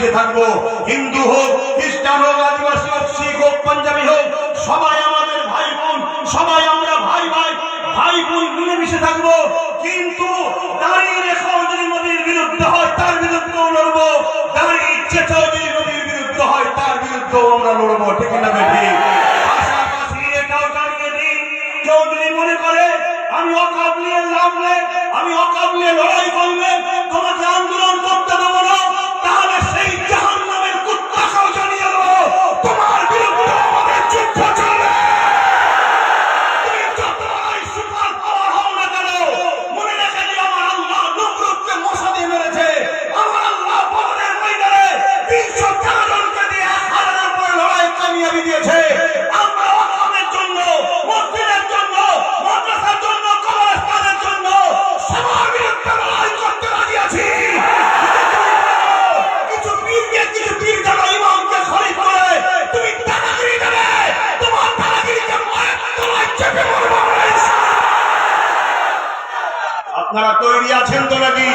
মিশে থাকব। হিন্দু হোক, খ্রিস্টান হোক, আদিবাসী হোক, শিখ হোক, পাঞ্জাবি হোক, সবাই আমাদের ভাই বোন, সবাই আমরা ভাই ভাই ভাই বোন মিলে মিশে থাকব। কিন্তু দাঁড়িয়ে রেখাও যদি নদীর বিরুদ্ধে হয়, তার বিরুদ্ধেও লড়বো। দাঁড়িয়ে ইচ্ছেটাও যদি নদীর বিরুদ্ধে হয়, তার বিরুদ্ধেও আমরা লড়বো, ঠিক না কেউ যদি মনে করে, আমি অকাপ নিয়ে নামলে আমি অকাপ নিয়ে লড়াই করলে কামিয়াবি দিয়েছে। আমরা ওয়াকামের জন্য মসজিদের জন্য, মাদ্রাসার জন্য, কবরস্থানের জন্য সবার বিরুদ্ধে লড়াই করতে রাজি আছি। কিছু পীরকে, কিছু পীর যারা ইমামকে খরিদ করে তুমি দাদাগিরি দেবে তোমার দাদাগিরিকে মায়ের তলায় চেপে মরবো। আপনারা তৈরি আছেন তো নাকি?